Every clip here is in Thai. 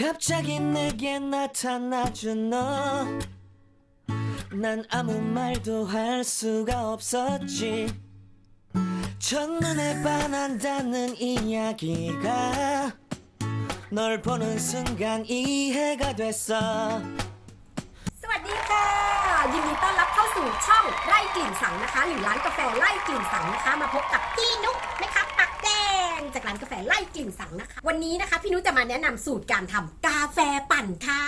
갑자기 내게 나타나준 너. 난 아무 말도 할 수가 없었지. 첫눈에 반한다는 이야기가 널 보는 순간 이해가 됐어. สวัสดีค่ะ ยินดีต้อนรับเข้าสู่ช่องไร่กลิ่นสังนะคะ หรือร้านกาแฟไร่กลิ่นสังนะคะ มาพบกับพี่นุ๊กนะคะปักแดงจากร้านกาแฟ ไร่กลิ่นสังนะคะ วันนี้นะคะพี่นุ๊กจะมาแนะนำสูตรการทำกาแฟปั่นค่ะ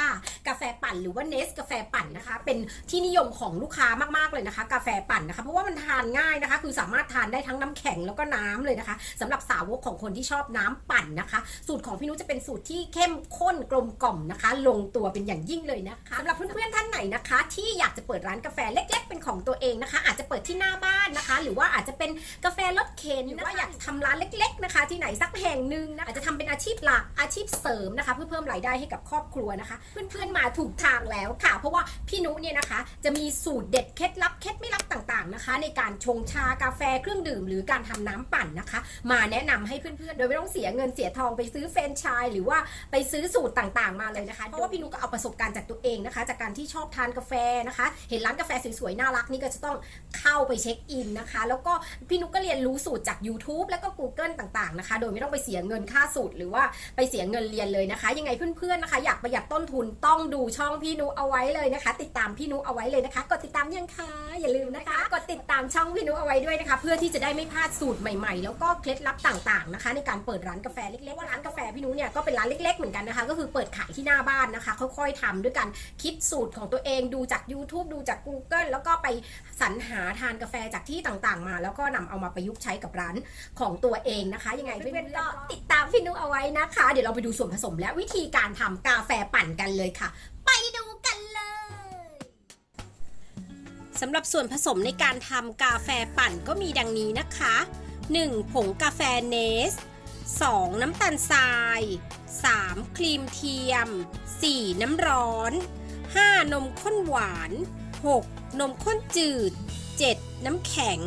กาแฟปั่นหรือว่าเนสกาแฟปั่นนะคะ เป็นที่นิยมของลูกค้ามากๆเลยนะคะ กาแฟปั่นนะคะเพราะว่ามันทานง่ายนะคะ คือสามารถทานได้ทั้งน้ำแข็งแล้วก็น้ำเลยนะคะสำหรับสาวกของคนที่ชอบน้ำปั่นนะคะ สูตรของพี่นุ๊กจะเป็นสูตรที่เข้มข้นกลมกล่อมนะคะ ลงตัวเป็นอย่างยิ่งเลยนะคะสำหรับเพื่อนๆท่านไหนนะคะ ที่อยากจะเปิดร้านกาแฟเล็ก ๆ เป็นของตัวเองนะคะ อาจจะเปิดที่หน้าบ้านนะคะ หรือว่าอาจจะเป็นกาแฟรถเข็นหรือว่าอยากทำร้านเล็ก ๆ นะคะ ที่ไหนสักแแห่งหนึ่งนะอาจจะทำเป็นอาชีพหลักอาชีพเสริมนะคะ เพื่อเพิ่มรายได้ให้กับครอบครัวนะคะ เพื่อนๆมาถูกทางแล้วค่ะ เพราะว่าพี่นุเนี่ยนะคะ จะมีสูตรเด็ดเคล็ดลับเคล็ดไม่ลับต่างๆ นะคะ ในการชงชากาแฟเครื่องดื่ม หรือการทำน้ำปั่นนะคะ มาแนะนำให้เพื่อนๆ โดยไม่ต้องเสียเงินเสียทองไปซื้อเฟรนไชส์หรือว่าไปซื้อสูตรต่างๆ มาเลยนะคะ เพราะว่าพี่นุก็เอาประสบการณ์จากตัวเองนะคะ จากการที่ชอบทานกาแฟนะคะ เห็นร้านกาแฟสวยๆ น่ารักนี่ก็จะต้องเข้าไปเช็คอินนะคะ แล้วก็พี่นุกก็เรียนรู้สูตรจาก YouTube แล้วก็ Google ต่างๆนะคะ โดยไม่ต้องไปเสียเงินค่าสูตรหรือว่าไปเสียเงินเรียนเลยนะคะ ยังไงเพื่อนๆนะคะ อยากประหยัดต้นทุนต้องดูช่องพี่นุเอาไว้เลยนะคะ ติดตามพี่นุเอาไว้เลยนะคะ กดติดตามยังคะอย่าลืมนะคะกดติดตามช่องพี่นุเอาไว้ด้วยนะคะ เพื่อที่จะได้ไม่พลาดสูตรใหม่ๆ แล้วก็เคล็ดลับต่างๆนะคะ ในการเปิดร้านกาแฟเล็กๆว่าร้านกาแฟพี่นุเนี่ยก็เป็นร้านเล็กๆเหมือนกันนะคะ ก็คือเปิดขายที่หน้าบ้านนะคะ ค่อยๆทำด้วยกันคิดสูตรของตัวเองดูจาก YouTube ดูจาก Google แล้วก็ไปสรรหาทานกาแฟจากที่ต่างๆ มา แล้วก็นำเอามาประยุกต์ใช้กับร้านของตัวเองนะคะ ยังไงเพื่อนๆก็ติดตามพี่นุเอาไว้นะคะ เดี๋ยวเราไปดูส่วนผสมและวิธีการทำกาแฟปั่นกันเลยค่ะ ไป สำหรับส่วนผสมในการทำกาแฟปั่นก็มีดังนี้นะคะ 1. ผงกาแฟเนส 2. น้ำตาลทราย 3. ครีมเทียม 4. น้ำร้อน 5. นมข้นหวาน 6. นมข้นจืด 7. น้ำแข็ง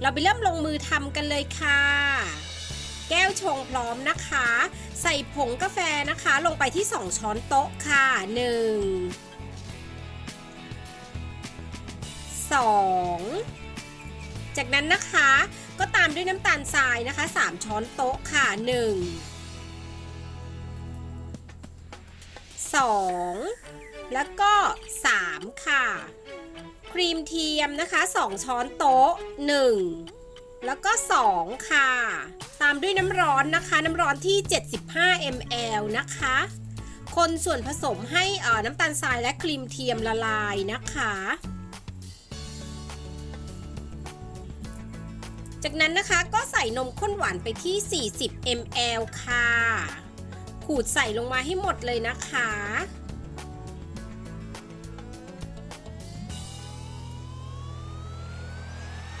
เราไปเริ่มลงมือทำกันเลยค่ะ แก้วชงพร้อมนะคะ ใส่ผงกาแฟนะคะ ลงไปที่ 2 ช้อนโต๊ะค่ะ 1 2 จากนั้นนะคะก็ตามด้วยน้ำตาลทรายนะคะ 3 ช้อนโต๊ะค่ะ 1 2 แล้วก็ 3 ค่ะ ครีมเทียมนะคะ 2 ช้อนโต๊ะ 1 แล้วก็ 2 ค่ะ ตามด้วยน้ำร้อนนะคะ น้ำร้อนที่ 75 ml นะคะ คนส่วนผสมให้น้ำตาลทรายและครีมเทียมละลายนะคะ จากนั้นนะคะก็ใส่นมข้นหวานไปที่ 40 ml ค่ะ ขูดใส่ลงมาให้หมดเลยนะคะ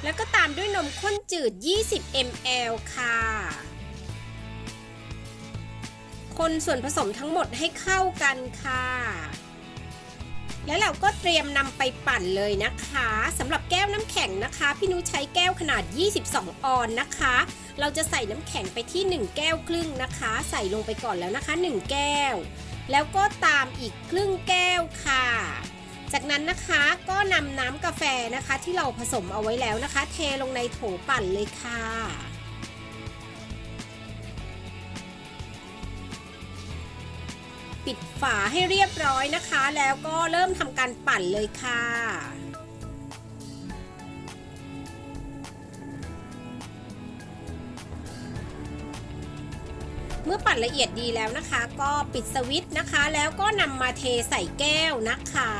แล้วก็ตามด้วยนมข้นจืด 20 ml ค่ะ คนส่วนผสมทั้งหมดให้เข้ากันค่ะ แล้วเราก็เตรียมนำไปปั่นเลยนะคะสำหรับแก้วน้ำแข็งนะคะ พี่นุใช้แก้วขนาด 22 ออนนะคะ เราจะใส่น้ำแข็งไปที่ 1 แก้วครึ่งนะคะ ใส่ลงไปก่อนแล้วนะคะ 1 แก้ว แล้วก็ตามอีกครึ่งแก้วค่ะ จากนั้นนะคะก็นำน้ำกาแฟนะคะ ที่เราผสมเอาไว้แล้วนะคะ เทลงในโถปั่นเลยค่ะ ฝาให้เรียบร้อยนะคะ แล้วก็เริ่มทำการปั่นเลยค่ะเมื่อปั่นละเอียดดีแล้วนะคะ ก็ปิดสวิตช์นะคะ แล้วก็นำมาเทใส่แก้วนะคะ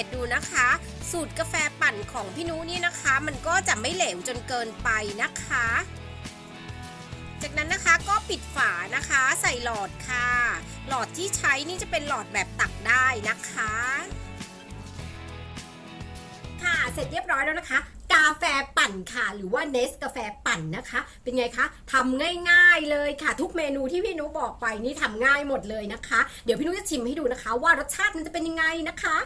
ตดูนะคะ สูตรกาแฟปั่นของพี่นุนี่นะคะ มันก็จะไม่เหลวจนเกินไปนะคะ จากนั้นนะคะก็ปิดฝานะคะใส่หลอดค่ะ หลอดที่ใช้นี่จะเป็นหลอดแบบตักได้นะคะ ค่ะเสร็จเรียบร้อยแล้วนะคะกาแฟปั่นค่ะ หรือว่าเนสกาแฟปั่นนะคะ เป็นไงคะทำง่ายๆเลยค่ะ ทุกเมนูที่พี่นุบอกไปนี่ทำง่ายหมดเลยนะคะ เดี๋ยวพี่นุจะชิมให้ดูนะคะ ว่ารสชาติมันจะเป็นยังไงนะคะ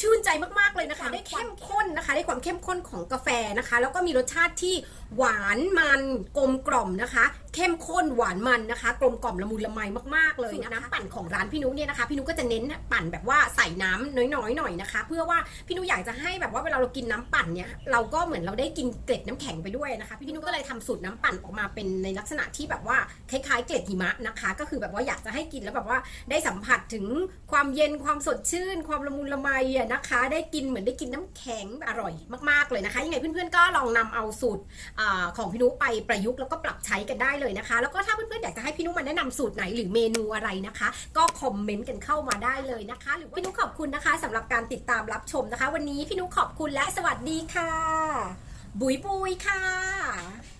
ชื่นใจมาก ๆ เลยนะคะ ได้เข้มข้นนะคะ ได้ความเข้มข้นของกาแฟนะคะ แล้วก็มีรสชาติที่หวานมันกลมกล่อมนะคะ เข้มข้นหวานมันนะคะ กลมกล่อมละมุนละไมมากๆเลยนะน้ำปั่นของร้านพี่นุเนี่ยนะคะ พี่นุก็จะเน้นปั่นแบบว่าใส่น้ำน้อยๆหน่อยนะคะ เพื่อว่าพี่นุอยากจะให้แบบว่าเวลาเรากินน้ำปั่นเนี่ยเราก็เหมือนเราได้กินเกล็ดน้ำแข็งไปด้วยนะคะ พี่นุก็เลยทำสูตรน้ำปั่นออกมาเป็นในลักษณะที่แบบว่าคล้ายๆเกล็ดหิมะนะคะ ก็คือแบบว่าอยากจะให้กินแล้วแบบว่าได้สัมผัสถึงความเย็นความสดชื่น ความละมุนละไมอะนะคะ ได้กินเหมือนได้กินน้ำแข็งอร่อยมากๆเลยนะคะยังไงเพื่อนๆก็ลองนำเอาสูตรอาของพี่นุไปประยุกต์แล้วก็ปรับใช้กันได้เลยนะคะ แล้วก็ถ้าเพื่อนๆอยากจะให้พี่นุมาแนะนำสูตรไหนหรือเมนูอะไรนะคะ ก็คอมเมนต์กันเข้ามาได้เลยนะคะ หรือพี่นุขอบคุณนะคะสำหรับการติดตามรับชมนะคะ วันนี้พี่นุขอบคุณและสวัสดีค่ะ บุยบุยค่ะ